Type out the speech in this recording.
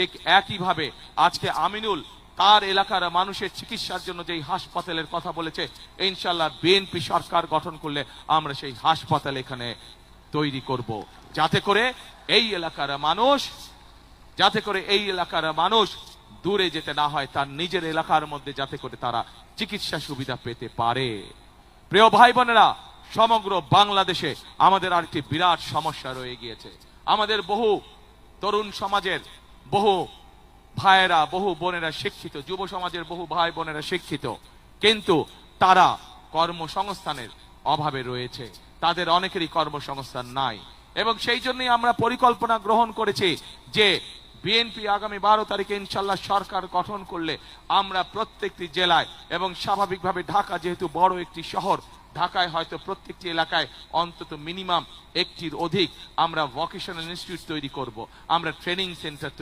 ঠিক একইভাবে আজকে আমিনুল তার এলাকার মানুষের চিকিৎসার জন্য যেই হাসপাতালের কথা বলেছে ইনশাল্লাহ বিএনপি সরকার গঠন করলে আমরা সেই হাসপাতাল এখানে তৈরি করব। যাতে করে এই এলাকার মানুষ, যাতে করে এই এলাকার মানুষ দূরে যেতে না হয়, তার নিজের এলাকার মধ্যে যাতে করে তারা চিকিৎসা সুবিধা পেতে পারে। প্রিয় ভাই বোনেরা সমগ্র বাংলাদেশে আমাদের আর একটি বিরাট সমস্যা রয়ে গিয়েছে। আমাদের বহু তরুণ সমাজের বহু ভাইয়েরা, বহু বোনেরা শিক্ষিত, যুব সমাজের বহু ভাই বোনেরা শিক্ষিত। কিন্তু তারা কর্মসংস্থানের অভাবে রয়েছে। তাদের অনেকেরই কর্মসংস্থান নাই। এবং সেই জন্যই আমরা পরিকল্পনা গ্রহণ করেছি যে বিএনপি আগামী বারো তারিখে ইনশাল্লাহ সরকার গঠন করলে আমরা প্রত্যেকটি জেলায় এবং স্বাভাবিকভাবে ঢাকা যেহেতু বড় একটি শহর, ঢাকায় হয়তো প্রত্যেকটি এলাকায় অন্তত মিনিমাম একটির অধিক আমরা ভোকেশনাল ইনস্টিটিউট তৈরি করব। আমরা ট্রেনিং সেন্টার